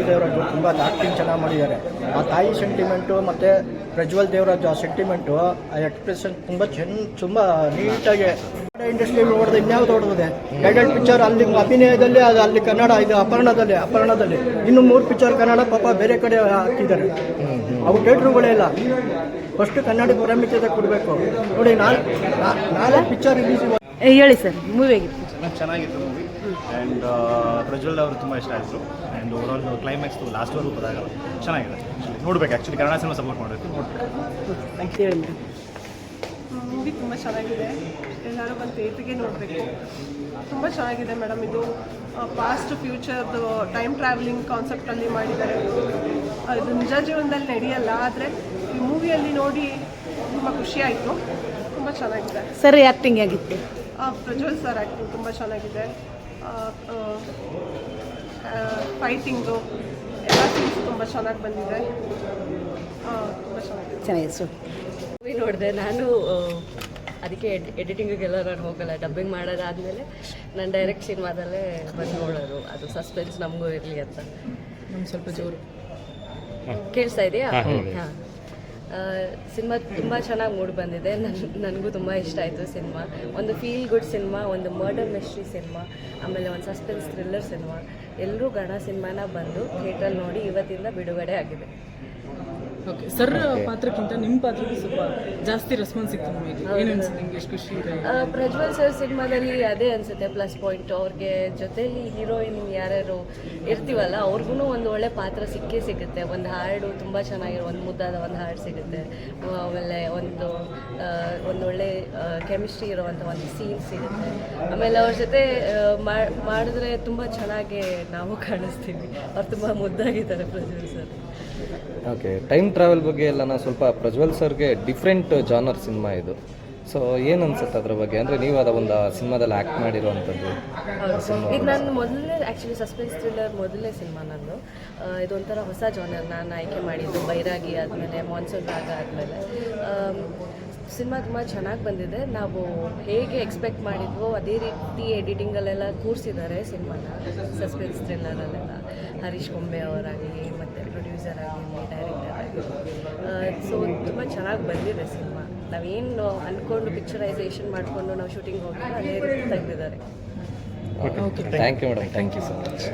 ಪ್ರಜ್ವಲ್ ದೇವರಾಜು ತುಂಬ ಆ್ಯಕ್ಟಿಂಗ್ ಚೆನ್ನಾಗಿ ಮಾಡಿದ್ದಾರೆ. ಆ ತಾಯಿ ಸೆಂಟಿಮೆಂಟು ಮತ್ತು ಪ್ರಜ್ವಲ್ ದೇವರಾಜು ಆ ಸೆಂಟಿಮೆಂಟು ಆ ಎಕ್ಸ್ಪ್ರೆಷನ್ ತುಂಬ ಚೆನ್ನ ತುಂಬ ನೀಟಾಗಿ ಇಂಡಸ್ಟ್ರಿ ಹೊಡೆದು ಇನ್ಯಾವ್ದು ಹೊಡೆದಿದೆ ಎರಡೆರಡು ಪಿಕ್ಚರ್ ಅಲ್ಲಿ ಅಭಿನಯದಲ್ಲಿ ಅದು ಅಲ್ಲಿ ಕನ್ನಡ, ಇದು ಅಪರ್ಣದಲ್ಲಿ ಅಪರ್ಣದಲ್ಲಿ. ಇನ್ನು ಮೂರು ಪಿಕ್ಚರ್ ಕನ್ನಡ, ಪಾಪ ಬೇರೆ ಕಡೆ ಹಾಕಿದ್ದಾರೆ. ಅವು ಥಿಯೇಟ್ರುಗಳೇ ಇಲ್ಲ. ಫಸ್ಟ್ ಕನ್ನಡ ಪ್ರಾಮುಖ್ಯತೆ ಕೊಡಬೇಕು. ನೋಡಿ ನಾಲ್ಕು ನಾಲ್ಕು ಪಿಕ್ಚರ್ ರಿಲೀಸ್ ಹೇಳಿ ಸರ್ ಮೂವಿ ಚೆನ್ನಾಗಿ ಚೆನ್ನಾಗಿತ್ತು ಮೂವಿ ಆ್ಯಂಡ್ ಪ್ರಜ್ವಲ್ ಅವರು ತುಂಬ ಇಷ್ಟ ಆಯಿತು ಆ್ಯಂಡ್ ಓವರಾಲ್ ಕ್ಲೈಮ್ಯಾಕ್ಸ್ ಲಾಸ್ಟ್ವರೆಗೂ ಗೊತ್ತಾಗಲ್ಲ ಚೆನ್ನಾಗಿದೆ. ನೋಡ್ಬೇಕು ಆ್ಯಕ್ಚುಲಿ ಕನ್ನಡ ಸಿನಿಮಾ ಸಪೋರ್ಟ್ ಮಾಡಬೇಕು ನೋಡ್ಬೇಕು. ಮೂವಿ ತುಂಬ ಚೆನ್ನಾಗಿದೆ. ಎಲ್ಲರೂ ಬಂದು ಥಿಯೇಟ್ರಿಗೆ ನೋಡಬೇಕು. ತುಂಬ ಚೆನ್ನಾಗಿದೆ ಮೇಡಮ್ ಇದು. ಪಾಸ್ಟ್ ಫ್ಯೂಚರ್ದು ಟೈಮ್ ಟ್ರಾವೆಲಿಂಗ್ ಕಾನ್ಸೆಪ್ಟಲ್ಲಿ ಮಾಡಿದ್ದಾರೆ. ಇದು ನಿಜ ಜೀವನದಲ್ಲಿ ನಡೆಯಲ್ಲ ಆದರೆ ಈ ಮೂವಿಯಲ್ಲಿ ನೋಡಿ ತುಂಬ ಖುಷಿಯಾಯಿತು ತುಂಬ ಚೆನ್ನಾಗಿದೆ. ಸರಿ ಆ್ಯಕ್ಟಿಂಗ್ ಆಗಿತ್ತು ಪ್ರಜ್ವಲ್ ಸರ್ ಆ್ಯಕ್ಟಿಂಗ್ ತುಂಬ ಚೆನ್ನಾಗಿದೆ. ಫೈಟಿಂಗು ಎಲ್ಲ ಸೀನ್ಸ್ ತುಂಬ ಚೆನ್ನಾಗಿ ಬಂದಿದೆ. ತುಂಬ ಚೆನ್ನಾಗಿದೆ. ಚೆನ್ನಾಗಿದೆ ಸರ್. ಮೂವಿ ನೋಡಿದೆ ನಾನು ಅದಕ್ಕೆ ಅದಕ್ಕೆ ಎಡಿಟಿಂಗಿಗೆಲ್ಲ ನಾನು ಹೋಗಲ್ಲ ಡಬ್ಬಿಂಗ್ ಮಾಡೋದಾದಮೇಲೆ ನಾನು ಡೈರೆಕ್ಟ್ ಸಿನಿಮಾದಲ್ಲೇ ಬಂದು ನೋಡೋರು ಅದು ಸಸ್ಪೆನ್ಸ್ ನಮಗೂ ಇರಲಿ ಅಂತ. ನಮ್ಗೆ ಸ್ವಲ್ಪ ಜೋರು. ಕೇಳಿಸ್ತಾ ಇದೆಯಾ? ಹಾಂ. ಸಿನಿಮಾ ತುಂಬ ಚೆನ್ನಾಗಿ ಮೂಡ್ ಬಂದಿದೆ. ನನ್, ನನಗೂ ತುಂಬ ಇಷ್ಟ ಆಯಿತು ಸಿನಿಮಾ. ಒಂದು ಫೀಲ್ ಗುಡ್ ಸಿನಿಮಾ, ಒಂದು ಮರ್ಡರ್ ಮಿಸ್ಟ್ರಿ ಸಿನಿಮಾ, ಆಮೇಲೆ ಒಂದು ಸಸ್ಪೆನ್ಸ್ ಥ್ರಿಲ್ಲರ್ ಸಿನಿಮಾ. ಎಲ್ಲರೂ ಗಣ ಸಿನಿಮಾನ ಬಂದು ಥಿಯೇಟ್ರಲ್ಲಿ ನೋಡಿ ಇವತ್ತಿಂದ ಬಿಡುಗಡೆ ಆಗಿದೆ. ಓಕೆ ಸರ್ ಪಾತ್ರಕ್ಕಿಂತ ನಿಮ್ಮ ಪಾತ್ರಕ್ಕೆ ಸ್ವಲ್ಪ ಜಾಸ್ತಿ ರೆಸ್ಪಾನ್ಸ್ ಸಿಕ್ತು ನಿಮಗೆ. ಏನು ಅನ್ಸುತ್ತೆ ನಿಮ್ಗೆ ಎಷ್ಟು ಖುಷಿ ಇದೆ? ಪ್ರಜ್ವಲ್ ಸರ್ ಸಿನಿಮಾದಲ್ಲಿ ಅದೇ ಅನ್ಸುತ್ತೆ ಪ್ಲಸ್ ಪಾಯಿಂಟ್ ಅವ್ರಿಗೆ ಜೊತೆಲಿ ಹೀರೋಯಿನ್ ಯಾರ್ಯಾರು ಇರ್ತೀವಲ್ಲ ಅವ್ರಿಗೂ ಒಂದು ಒಳ್ಳೆ ಪಾತ್ರ ಸಿಕ್ಕೇ ಸಿಗುತ್ತೆ. ಒಂದು ಹಾಡು ತುಂಬ ಚೆನ್ನಾಗಿರೋ ಒಂದು ಮುದ್ದಾದ ಒಂದು ಹಾಡು ಸಿಗುತ್ತೆ. ಆಮೇಲೆ ಒಂದು ಒಂದು ಒಳ್ಳೆ ಕೆಮಿಸ್ಟ್ರಿ ಇರುವಂಥ ಒಂದು ಸೀನ್ ಸಿಗುತ್ತೆ. ಆಮೇಲೆ ಅವ್ರ ಜೊತೆ ಮಾಡಿದ್ರೆ ತುಂಬ ಚೆನ್ನಾಗಿ ನಾವು ಕಾಣಿಸ್ತೀವಿ. ಅವ್ರು ತುಂಬ ಮುದ್ದಾಗಿದ್ದಾರೆ Prajwal sir okay time travel ಬಗ್ಗೆ ಎಲ್ಲ ನಾನು ಸ್ವಲ್ಪ ಪ್ರಜ್ವಲ್ ಸರ್ಗೆ ಡಿಫ್ರೆಂಟ್ ಜಾನರ್ ಸಿನಿಮಾ ಇದು. ಸೊ ಏನು ಅನ್ಸುತ್ತೆ ಅದ್ರ ಬಗ್ಗೆ? ಅಂದರೆ ನೀವು ಅದ ಒಂದು ಸಿನಿಮಾದಲ್ಲಿ ಆ್ಯಕ್ಟ್ ಮಾಡಿರುವಂಥದ್ದು ಇದು ನನ್ನ ಮೊದಲನೇ ಆ್ಯಕ್ಚುಲಿ ಸಸ್ಪೆನ್ಸ್ ಥ್ರಿಲ್ಲರ್ ಮೊದಲನೇ ಸಿನಿಮಾ ನಂದು. ಇದೊಂಥರ ಹೊಸ ಜಾನರ್ ನಾನು ಆಯ್ಕೆ ಮಾಡಿದ್ದು. ಬೈರಾಗಿ ಆದಮೇಲೆ ಮಾನ್ಸೂನ್ ರಾಗ ಆದಮೇಲೆ. ಸಿನಿಮಾ ತುಂಬ ಚೆನ್ನಾಗಿ ಬಂದಿದೆ. ನಾವು ಹೇಗೆ ಎಕ್ಸ್ಪೆಕ್ಟ್ ಮಾಡಿದ್ವೋ ಅದೇ ರೀತಿ ಎಡಿಟಿಂಗಲ್ಲೆಲ್ಲ ಕೂರಿಸಿದ್ದಾರೆ ಸಿನಿಮಾನ. ಸಸ್ಪೆನ್ಸ್ ಥ್ರಿಲ್ಲರಲ್ಲೆಲ್ಲ ಹರೀಶ್ ಕೊಂಬೆ ಅವರಾಗಲಿ ಮತ್ತು ಪ್ರೊಡ್ಯೂಸರ್ ಆಗಲಿ ಡೈರೆಕ್ಟರ್ ಆಗಲಿ. ಸೊ ತುಂಬ ಚೆನ್ನಾಗಿ ಬಂದಿದೆ ಸಿನಿಮಾ. ನಾವೇನು ಅಂದ್ಕೊಂಡು ಪಿಕ್ಚರೈಸೇಷನ್ ಮಾಡಿಕೊಂಡು ನಾವು ಶೂಟಿಂಗ್ ಹೋಗಿ ಅದೇ ರೀತಿ ತೆಗೆದಿದ್ದಾರೆ. Thank you madam thank you so much